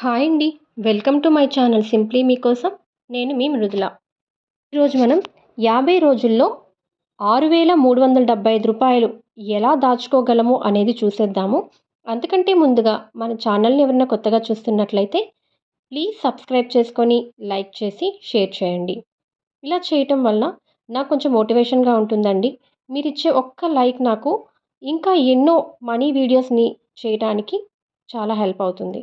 Hi అండి. Welcome to my channel simply మీకోసం నేను మీ మృదుల. ఈరోజు మనం యాభై రోజుల్లో ఆరు వేల మూడు వందల డెబ్బై ఐదు రూపాయలు ఎలా దాచుకోగలము అనేది చూసేద్దాము. అంతకంటే ముందుగా మన ఛానల్ని ఎవరైనా కొత్తగా చూస్తున్నట్లయితే ప్లీజ్ సబ్స్క్రైబ్ చేసుకొని లైక్ చేసి షేర్ చేయండి. ఇలా చేయటం వల్ల నాకు కొంచెం మోటివేషన్గా ఉంటుందండి. మీరు ఇచ్చే ఒక్క లైక్ నాకు ఇంకా ఎన్నో మనీ వీడియోస్ని చేయడానికి చాలా హెల్ప్ అవుతుంది.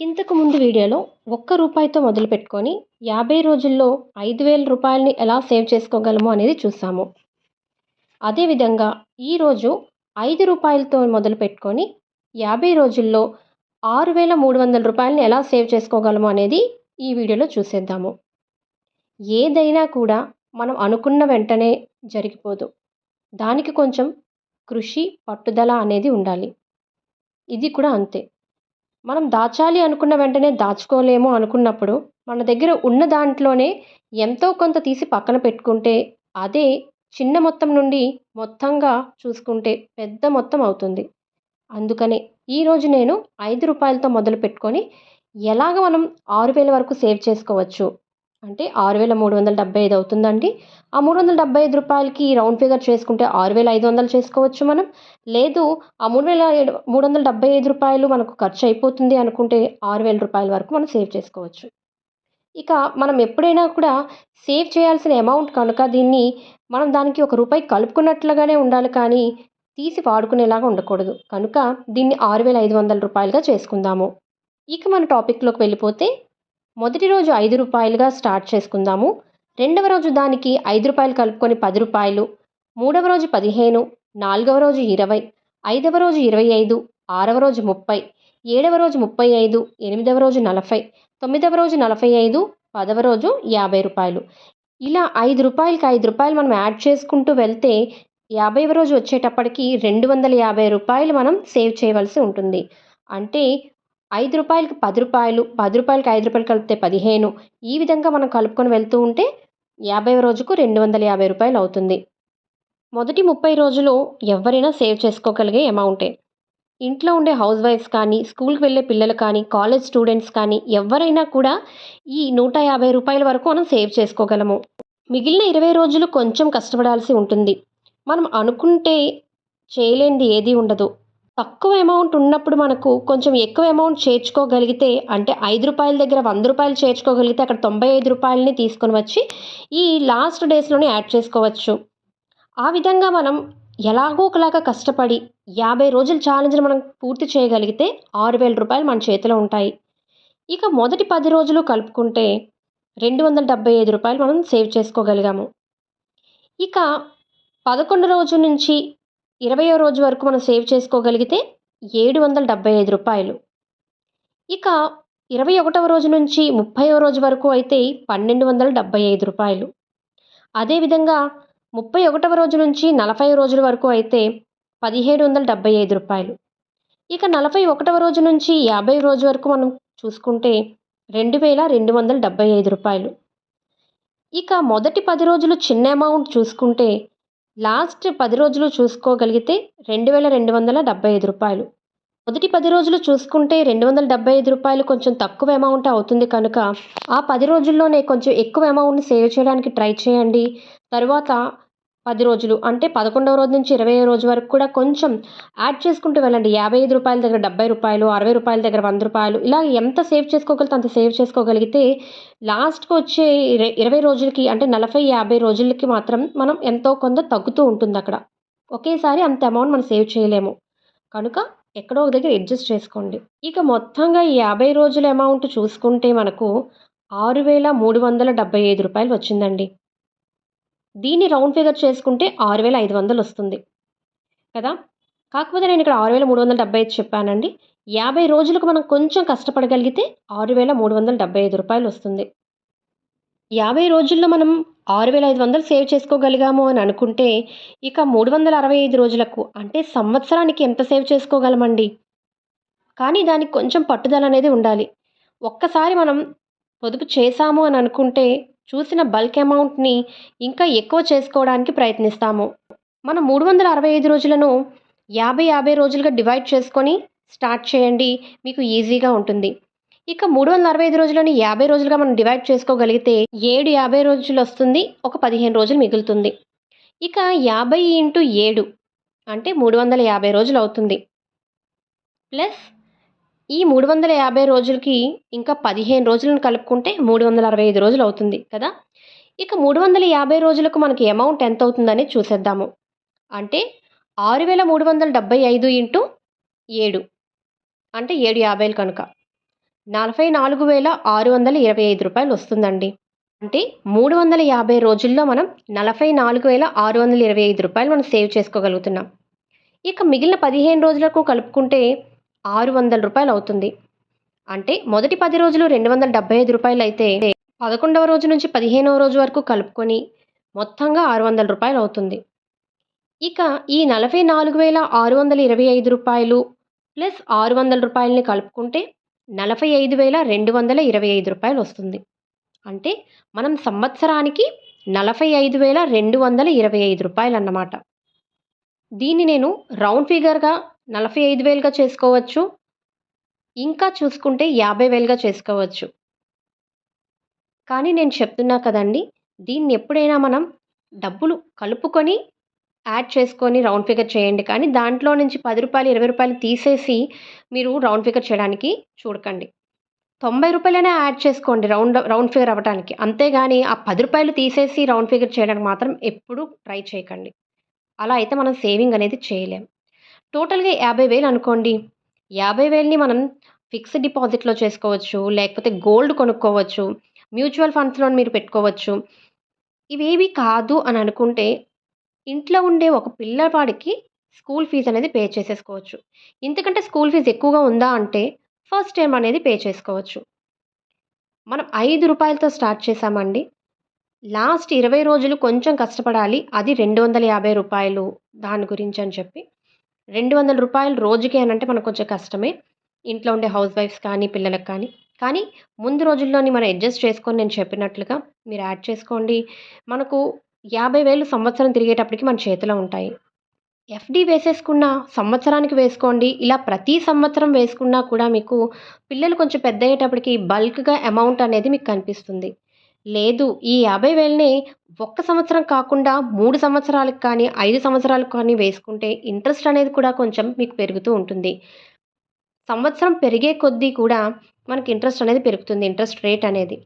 ఇంతకు ముందు వీడియోలో ఒక్క రూపాయితో మొదలు పెట్టుకొని యాభై రోజుల్లో ఐదు వేల రూపాయలని ఎలా సేవ్ చేసుకోగలము అనేది చూసాము. అదేవిధంగా ఈరోజు ఐదు రూపాయలతో మొదలు పెట్టుకొని యాభై రోజుల్లో ఆరు వేల మూడు వందల రూపాయలని ఎలా సేవ్ చేసుకోగలము అనేది ఈ వీడియోలో చూసేద్దాము. ఏదైనా కూడా మనం అనుకున్న వెంటనే జరిగిపోదు. దానికి కొంచెం కృషి పట్టుదల అనేది ఉండాలి. ఇది కూడా అంతే. మనం దాచాలి అనుకున్న వెంటనే దాచుకోలేము అనుకున్నప్పుడు మన దగ్గర ఉన్న దాంట్లోనే ఎంతో కొంత తీసి పక్కన పెట్టుకుంటే అదే చిన్న మొత్తం నుండి మొత్తంగా చూసుకుంటే పెద్ద మొత్తం అవుతుంది. అందుకనే ఈరోజు నేను ఐదు రూపాయలతో మొదలు పెట్టుకొని ఎలాగ మనం ఆరు వేల వరకు సేవ్ చేసుకోవచ్చు? అంటే ఆరు వేల మూడు వందల డెబ్బై ఐదు అవుతుందండి. ఆ మూడు వందల డెబ్బై ఐదు రూపాయలకి రౌండ్ ఫిగర్ చేసుకుంటే ఆరు వేల ఐదు వందలు చేసుకోవచ్చు మనం. లేదు ఆ మూడు వేల మూడు వందల డెబ్బై ఐదు రూపాయలు మనకు ఖర్చు అయిపోతుంది అనుకుంటే ఆరు వేల రూపాయల వరకు మనం సేవ్ చేసుకోవచ్చు. ఇక మనం ఎప్పుడైనా కూడా సేవ్ చేయాల్సిన అమౌంట్ కనుక దీన్ని మనం దానికి ఒక రూపాయి కలుపుకున్నట్లుగానే ఉండాలి కానీ తీసి వాడుకునేలాగా ఉండకూడదు. కనుక దీన్ని ఆరు వేల ఐదు వందల రూపాయలుగా చేసుకుందాము. ఇక మన టాపిక్లోకి వెళ్ళిపోతే మొదటి రోజు ఐదు రూపాయలుగా స్టార్ట్ చేసుకుందాము. రెండవ రోజు దానికి ఐదు రూపాయలు కలుపుకొని పది రూపాయలు. మూడవ రోజు పదిహేను నాలుగవ రోజు ఇరవై ఐదవ రోజు ఇరవై ఐదు ఆరవ రోజు ముప్పై ఏడవ రోజు ముప్పై ఐదు ఎనిమిదవ రోజు నలభై తొమ్మిదవ రోజు నలభై ఐదు పదవ రోజు యాభై రూపాయలు. ఇలా ఐదు రూపాయలకి ఐదు రూపాయలు మనం యాడ్ చేసుకుంటూ వెళ్తే యాభైవ రోజు వచ్చేటప్పటికి రెండు వందల యాభై రూపాయలు మనం సేవ్ చేయవలసి ఉంటుంది. అంటే ఐదు రూపాయలకి పది రూపాయలు పది రూపాయలకి ఐదు రూపాయలు కలిపితే పదిహేను. ఈ విధంగా మనం కలుపుకొని వెళ్తూ ఉంటే యాభై రోజుకు రెండు వందల యాభై రూపాయలు అవుతుంది. మొదటి ముప్పై రోజులు ఎవరైనా సేవ్ చేసుకోగలిగే అమౌంటే ఇంట్లో ఉండే హౌస్ వైఫ్స్ కానీ స్కూల్కి వెళ్ళే పిల్లలు కానీ కాలేజ్ స్టూడెంట్స్ కానీ ఎవరైనా కూడా ఈ నూట యాభై రూపాయల వరకు మనం సేవ్ చేసుకోగలము. మిగిలిన ఇరవై రోజులు కొంచెం కష్టపడాల్సి ఉంటుంది. మనం అనుకుంటే చేయలేనిది ఏది ఉండదు. తక్కువ అమౌంట్ ఉన్నప్పుడు మనకు కొంచెం ఎక్కువ అమౌంట్ చేర్చుకోగలిగితే అంటే ఐదు రూపాయల దగ్గర వంద రూపాయలు చేర్చుకోగలిగితే అక్కడ తొంభై ఐదు రూపాయలని తీసుకొని వచ్చి ఈ లాస్ట్ డేస్లోనే యాడ్ చేసుకోవచ్చు. ఆ విధంగా మనం ఎలాగో ఒకలాగా కష్టపడి యాభై రోజుల ఛాలెంజ్ని మనం పూర్తి చేయగలిగితే ఆరు వేల రూపాయలు మన చేతిలో ఉంటాయి. ఇక మొదటి పది రోజులు కలుపుకుంటే రెండు వందల డెబ్బై ఐదు రూపాయలు మనం సేవ్ చేసుకోగలిగాము. ఇక పదకొండు రోజు నుంచి ఇరవయో రోజు వరకు మనం సేవ్ చేసుకోగలిగితే ఏడు వందల డెబ్బై ఐదు రూపాయలు. ఇక ఇరవై ఒకటవ రోజు నుంచి ముప్పైవ రోజు వరకు అయితే పన్నెండు వందల డెబ్బై ఐదు రూపాయలు. అదేవిధంగా ముప్పై ఒకటవ రోజు నుంచి నలభై రోజుల వరకు అయితే పదిహేడు వందల డెబ్బై ఐదు రూపాయలు. ఇక నలభై ఒకటవ రోజు నుంచి యాభై రోజు వరకు మనం చూసుకుంటే రెండు వేల రెండు వందల డెబ్బై ఐదు రూపాయలు. ఇక మొదటి పది రోజులు చిన్న అమౌంట్ చూసుకుంటే లాస్ట్ పది రోజులు చూసుకోగలిగితే రెండు వేల రెండు వందల డెబ్బై ఐదు రూపాయలు. మొదటి పది రోజులు చూసుకుంటే రెండు వందల డెబ్బై ఐదు రూపాయలు కొంచెం తక్కువ అమౌంట్ అవుతుంది కనుక ఆ పది రోజుల్లోనే కొంచెం ఎక్కువ అమౌంట్ని సేవ్ చేయడానికి ట్రై చేయండి. తర్వాత పది రోజులు అంటే పదకొండవ రోజు నుంచి ఇరవై రోజు వరకు కూడా కొంచెం యాడ్ చేసుకుంటూ వెళ్ళండి. యాభై ఐదు రూపాయల దగ్గర డెబ్బై రూపాయలు అరవై రూపాయల దగ్గర వంద రూపాయలు ఇలా ఎంత సేవ్ చేసుకోగలిగితే అంత సేవ్ చేసుకోగలిగితే లాస్ట్కి వచ్చే ఇరవై రోజులకి అంటే నలభై యాభై రోజులకి మాత్రం మనం ఎంతో కొంత తగ్గుతూ ఉంటుంది అక్కడ. ఒకేసారి అంత అమౌంట్ మనం సేవ్ చేయలేము. కనుక ఎక్కడో ఒక దగ్గర అడ్జస్ట్ చేసుకోండి. ఇక మొత్తంగా ఈ యాభై రోజుల అమౌంట్ చూసుకుంటే మనకు ఆరు వేల మూడు వందల డెబ్బై ఐదు రూపాయలు వచ్చిందండి. దీన్ని రౌండ్ ఫిగర్ చేసుకుంటే ఆరు వేల ఐదు వందలు వస్తుంది. కదా? కాకపోతే నేను ఇక్కడ ఆరు వేల మూడు వందల డెబ్బై ఐదు చెప్పానండి. యాభై రోజులకు మనం కొంచెం కష్టపడగలిగితే ఆరు వేల మూడు వందల డెబ్బై ఐదు రూపాయలు వస్తుంది. యాభై రోజుల్లో మనం ఆరు వేల ఐదు వందలు సేవ్ చేసుకోగలిగాము అని అనుకుంటే ఇక మూడు వందల అరవై ఐదు రోజులకు అంటే సంవత్సరానికి ఎంత సేవ్ చేసుకోగలమండి? కానీ దానికి కొంచెం పట్టుదల అనేది ఉండాలి. ఒక్కసారి మనం పొదుపు చేశాము అని అనుకుంటే చూసిన బల్క్ అమౌంట్ని ఇంకా ఎక్కువ చేసుకోవడానికి ప్రయత్నిస్తాము. మనం మూడు వందల అరవై ఐదు రోజులను యాభై యాభై రోజులుగా డివైడ్ చేసుకొని స్టార్ట్ చేయండి. మీకు ఈజీగా ఉంటుంది. ఇక మూడు వందల అరవై ఐదు రోజులని యాభై రోజులుగా మనం డివైడ్ చేసుకోగలిగితే ఏడు యాభై రోజులు వస్తుంది. ఒక పదిహేను రోజులు మిగులుతుంది. ఇక యాభై ఇంటూ ఏడు అంటే మూడు వందల యాభై రోజులు అవుతుంది. ప్లస్ ఈ మూడు వందల యాభై రోజులకి ఇంకా పదిహేను రోజులను కలుపుకుంటే మూడు వందల అరవై ఐదు రోజులు అవుతుంది కదా? ఇక మూడు వందల యాభై రోజులకు మనకి అమౌంట్ ఎంత అవుతుందని చూసేద్దాము. అంటే ఆరు వేల మూడు వందల డెబ్బై ఐదు ఇంటూ ఏడు. అంటే ఏడు యాభైలు కనుక. నలభై నాలుగు వేల ఆరు వందల ఇరవై ఐదు రూపాయలు వస్తుందండి. అంటే మూడు వందల యాభై రోజుల్లో మనం నలభై నాలుగు వేల ఆరు వందల ఇరవై ఐదు రూపాయలు మనం సేవ్ చేసుకోగలుగుతున్నాం. ఇక మిగిలిన పదిహేను రోజులకు కలుపుకుంటే ఆరు వందల రూపాయలు అవుతుంది. అంటే మొదటి పది రోజులు రెండు వందల డెబ్బై ఐదు రూపాయలు అయితే పదకొండవ రోజు నుంచి పదిహేనవ రోజు వరకు కలుపుకొని మొత్తంగా ఆరు వందల రూపాయలు అవుతుంది. ఇక ఈ నలభై నాలుగు వేల ఆరు వందల ఇరవై ఐదు రూపాయలు ప్లస్ ఆరు వందల రూపాయలని కలుపుకుంటే నలభై ఐదు వేల రెండు వందల ఇరవై ఐదు రూపాయలు వస్తుంది. అంటే మనం సంవత్సరానికి నలభై ఐదు వేల రెండు వందల ఇరవై ఐదు రూపాయలు అన్నమాట దీన్ని నేను రౌండ్ ఫిగర్గా నలభై ఐదు వేలుగా చేసుకోవచ్చు. ఇంకా చూసుకుంటే యాభై వేలుగా చేసుకోవచ్చు. కానీ నేను చెప్తున్నా కదండి దీన్ని ఎప్పుడైనా మనం డబ్బులు కలుపుకొని యాడ్ చేసుకొని రౌండ్ ఫిగర్ చేయండి. కానీ దాంట్లో నుంచి పది రూపాయలు ఇరవై రూపాయలు తీసేసి మీరు రౌండ్ ఫిగర్ చేయడానికి చూడకండి. తొంభై రూపాయలైనా యాడ్ చేసుకోండి రౌండ్ రౌండ్ ఫిగర్ అవ్వడానికి అంతేగాని ఆ పది రూపాయలు తీసేసి రౌండ్ ఫిగర్ చేయడానికి మాత్రం ఎప్పుడూ ట్రై చేయకండి. అలా అయితే మనం సేవింగ్ అనేది చేయలేం. టోటల్గా యాభై వేలు అనుకోండి. యాభై వేలని మనం ఫిక్స్డ్ డిపాజిట్లో చేసుకోవచ్చు లేకపోతే గోల్డ్ కొనుక్కోవచ్చు మ్యూచువల్ ఫండ్స్లో మీరు పెట్టుకోవచ్చు. ఇవేవి కాదు అని అనుకుంటే ఇంట్లో ఉండే ఒక పిల్లవాడికి స్కూల్ ఫీజు అనేది పే చేసేసుకోవచ్చు. ఎందుకంటే స్కూల్ ఫీజు ఎక్కువగా ఉందా అంటే ఫస్ట్ టైం అనేది పే చేసుకోవచ్చు. మనం ఐదు రూపాయలతో స్టార్ట్ చేసామండి లాస్ట్ ఇరవై రోజులు కొంచెం కష్టపడాలి. అది రెండు వందల యాభై రూపాయలు దాని గురించి అని చెప్పి రెండు వందల రూపాయలు రోజుకి అని అంటే మనకు కొంచెం కష్టమే. ఇంట్లో ఉండే హౌస్ వైఫ్స్ కానీ పిల్లలకు కానీ. కానీ ముందు రోజుల్లోని మనం అడ్జస్ట్ చేసుకొని నేను చెప్పినట్లుగా మీరు యాడ్ చేసుకోండి. మనకు యాభై వేలు సంవత్సరం తిరిగేటప్పటికి మన చేతిలో ఉంటాయి. ఎఫ్డి వేసేసుకున్న సంవత్సరానికి వేసుకోండి. ఇలా ప్రతి సంవత్సరం వేసుకున్నా కూడా మీకు పిల్లలు కొంచెం పెద్ద అయ్యేటప్పటికి బల్క్గా అమౌంట్ అనేది మీకు కనిపిస్తుంది. లేదు ఈ యాభై వేలని ఒక్క సంవత్సరం కాకుండా మూడు సంవత్సరాలకు కానీ ఐదు సంవత్సరాలకు కానీ వేసుకుంటే ఇంట్రెస్ట్ అనేది కూడా కొంచెం మీకు పెరుగుతూ ఉంటుంది. సంవత్సరం పెరిగే కొద్దీ కూడా మనకి ఇంట్రెస్ట్ అనేది పెరుగుతుంది ఇంట్రెస్ట్ రేట్ అనేది.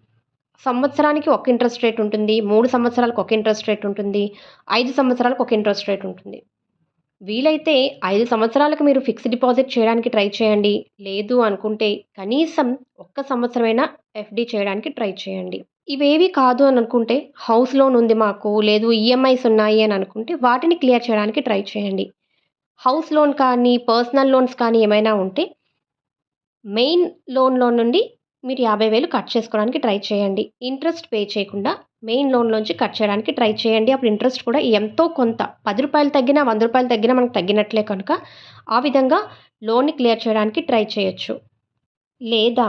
సంవత్సరానికి ఒక ఇంట్రెస్ట్ రేట్ ఉంటుంది మూడు సంవత్సరాలకు ఒక ఇంట్రెస్ట్ రేట్ ఉంటుంది ఐదు సంవత్సరాలకు ఒక ఇంట్రెస్ట్ రేట్ ఉంటుంది. వీలైతే ఐదు సంవత్సరాలకు మీరు ఫిక్స్డ్ డిపాజిట్ చేయడానికి ట్రై చేయండి. లేదు అనుకుంటే కనీసం ఒక్క సంవత్సరమైనా ఎఫ్డి చేయడానికి ట్రై చేయండి. ఇవేవి కాదు అని అనుకుంటే హౌస్ లోన్ ఉంది మాకు లేదు ఈఎంఐస్ ఉన్నాయి అని అనుకుంటే వాటిని క్లియర్ చేయడానికి ట్రై చేయండి. హౌస్ లోన్ కానీ పర్సనల్ లోన్స్ కానీ ఏమైనా ఉంటే మెయిన్ లోన్లో నుండి మీరు యాభై వేలు కట్ చేసుకోవడానికి ట్రై చేయండి. ఇంట్రెస్ట్ పే చేయకుండా మెయిన్ లోన్లోంచి కట్ చేయడానికి ట్రై చేయండి. అప్పుడు ఇంట్రెస్ట్ కూడా ఎంతో కొంత పది రూపాయలు తగ్గినా వంద రూపాయలు తగ్గినా మనకు తగ్గినట్లే కనుక ఆ విధంగా లోన్ని క్లియర్ చేయడానికి ట్రై చేయొచ్చు. లేదా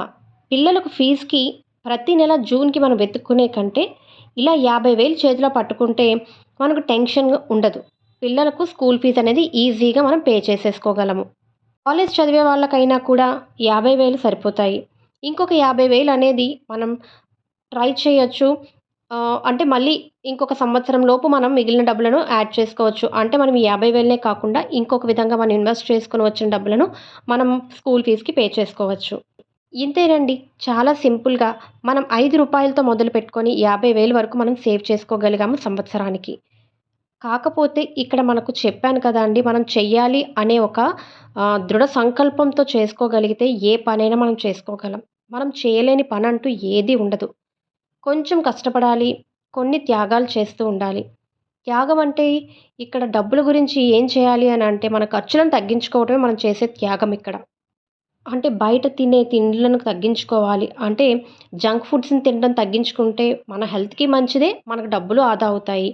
పిల్లలకు ఫీజుకి ప్రతి నెల జూన్కి మనం వెతుక్కునే కంటే ఇలా యాభై వేలు చేతిలో పట్టుకుంటే మనకు టెన్షన్ ఉండదు. పిల్లలకు స్కూల్ ఫీజు అనేది ఈజీగా మనం పే చేసేసుకోగలము. కాలేజ్ చదివే వాళ్ళకైనా కూడా యాభై వేలు సరిపోతాయి. ఇంకొక యాభై వేలు అనేది మనం ట్రై చేయొచ్చు. అంటే మళ్ళీ ఇంకొక సంవత్సరం లోపు మనం మిగిలిన డబ్బులను యాడ్ చేసుకోవచ్చు. అంటే మనం యాభై వేలనే కాకుండా ఇంకొక విధంగా మనం ఇన్వెస్ట్ చేసుకుని వచ్చిన డబ్బులను మనం స్కూల్ ఫీజుకి పే చేసుకోవచ్చు. ఇంతేనండి. చాలా సింపుల్గా మనం ఐదు రూపాయలతో మొదలు పెట్టుకొని యాభై వేలు వరకు మనం సేవ్ చేసుకోగలిగాము సంవత్సరానికి. కాకపోతే ఇక్కడ మనకు చెప్పాను కదా అండి మనం చెయ్యాలి అనే ఒక దృఢ సంకల్పంతో చేసుకోగలిగితే ఏ పనైనా మనం చేసుకోగలం. మనం చేయలేని పని అంటూ ఏది ఉండదు. కొంచెం కష్టపడాలి కొన్ని త్యాగాలు చేస్తూ ఉండాలి. త్యాగం అంటే ఇక్కడ డబ్బుల గురించి ఏం చేయాలి అని అంటే మన ఖర్చులను తగ్గించుకోవడమే మనం చేసే త్యాగం ఇక్కడ. అంటే బయట తినే తిండ్లను తగ్గించుకోవాలి. అంటే జంక్ ఫుడ్స్ని తినడం తగ్గించుకుంటే మన హెల్త్కి మంచిదే మనకు డబ్బులు ఆదా అవుతాయి.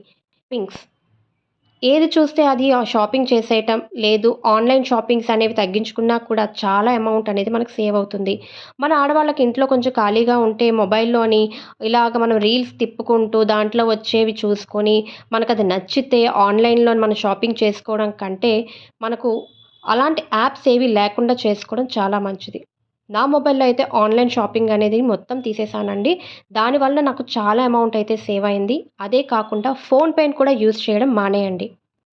థింగ్స్ ఏది చూస్తే అది షాపింగ్ చేసేయటం లేదు ఆన్లైన్ షాపింగ్స్ అనేవి తగ్గించుకున్నా కూడా చాలా అమౌంట్ అనేది మనకు సేవ్ అవుతుంది. మన ఆడవాళ్ళకి ఇంట్లో కొంచెం ఖాళీగా ఉంటే మొబైల్లోని ఇలాగ మనం రీల్స్ తిప్పుకుంటూ దాంట్లో వచ్చేవి చూసుకొని మనకు అది నచ్చితే ఆన్లైన్లో మనం షాపింగ్ చేసుకోవడం కంటే మనకు అలాంటి యాప్స్ ఏవి లేకుండా చేసుకోవడం చాలా మంచిది. నా మొబైల్లో అయితే ఆన్లైన్ షాపింగ్ అనేది మొత్తం తీసేసానండి. దానివల్ల నాకు చాలా అమౌంట్ అయితే సేవ్ అయింది. అదే కాకుండా ఫోన్పేని కూడా యూజ్ చేయడం మానేయండి.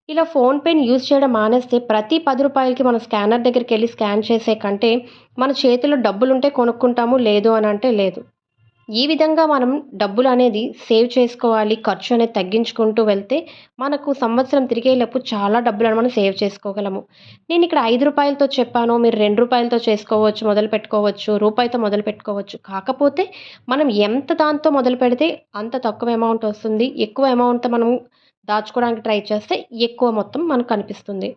ఇలా ఫోన్పేని యూజ్ చేయడం మానేస్తే ప్రతి పది రూపాయలకి మనం స్కానర్ దగ్గరికి వెళ్ళి స్కాన్ చేసే కంటే మన చేతిలో డబ్బులు ఉంటే కొనుక్కుంటాము లేదు అని అంటే లేదు. ఈ విధంగా మనం డబ్బులు అనేది సేవ్ చేసుకోవాలి ఖర్చు అనేది తగ్గించుకుంటూ వెళ్తే మనకు సంవత్సరం తిరిగేలోపు చాలా డబ్బులను మనం సేవ్ చేసుకోగలము. నేను ఇక్కడ ఐదు రూపాయలతో చెప్పాను మీరు రెండు రూపాయలతో చేసుకోవచ్చు మొదలు పెట్టుకోవచ్చు రూపాయితో మొదలు పెట్టుకోవచ్చు. కాకపోతే మనం ఎంత దాంతో మొదలు పెడితే అంత తక్కువ అమౌంట్ వస్తుంది. ఎక్కువ అమౌంట్ మనం దాచుకోవడానికి ట్రై చేస్తే ఎక్కువ మొత్తం మనకు కనిపిస్తుంది.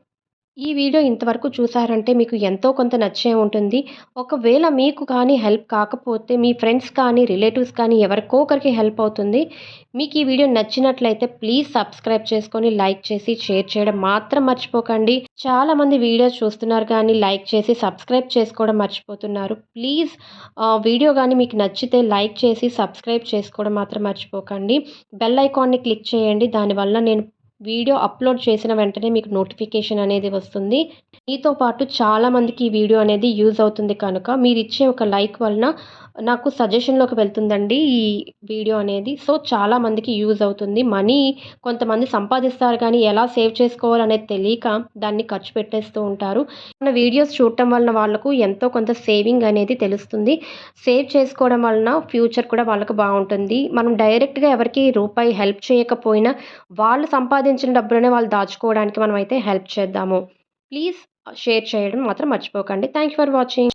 ఈ వీడియో ఇంతవరకు చూసారంటే మీకు ఎంతో కొంత నచ్చే ఉంటుంది. ఒకవేళ మీకు కానీ హెల్ప్ కాకపోతే మీ ఫ్రెండ్స్ కానీ రిలేటివ్స్ కానీ ఎవరికో ఒకరికి హెల్ప్ అవుతుంది. మీకు ఈ వీడియో నచ్చినట్లయితే ప్లీజ్ సబ్స్క్రైబ్ చేసుకొని లైక్ చేసి షేర్ చేయడం మాత్రం మర్చిపోకండి. చాలామంది వీడియోస్ చూస్తున్నారు కానీ లైక్ చేసి సబ్స్క్రైబ్ చేసుకోవడం మర్చిపోతున్నారు. ప్లీజ్ వీడియో కానీ మీకు నచ్చితే లైక్ చేసి సబ్స్క్రైబ్ చేసుకోవడం మాత్రం మర్చిపోకండి. బెల్ ఐకాన్ని క్లిక్ చేయండి. దానివల్ల నేను వీడియో అప్లోడ్ చేసిన వెంటనే మీకు నోటిఫికేషన్ అనేది వస్తుంది. మీతో పాటు చాలామందికి ఈ వీడియో అనేది యూజ్ అవుతుంది కనుక మీరు ఇచ్చే ఒక లైక్ వలన నాకు సజెషన్లోకి వెళ్తుందండి ఈ వీడియో అనేది. సో చాలామందికి యూజ్ అవుతుంది. మనీ కొంతమంది సంపాదిస్తారు కానీ ఎలా సేవ్ చేసుకోవాలనేది తెలియక దాన్ని ఖర్చు పెట్టేస్తూ ఉంటారు. మన వీడియోస్ చూడటం వలన వాళ్ళకు ఎంతో కొంత సేవింగ్ అనేది తెలుస్తుంది. సేవ్ చేసుకోవడం వలన ఫ్యూచర్ కూడా వాళ్ళకు బాగుంటుంది. మనం డైరెక్ట్గా ఎవరికి రూపాయి హెల్ప్ చేయకపోయినా వాళ్ళు సంపాది సంపాదించిన డబ్బులనే వాళ్ళు దాచుకోవడానికి మనం అయితే హెల్ప్ చేద్దాము. ప్లీజ్ షేర్ చేయడం మాత్రం మర్చిపోకండి. Thank you for watching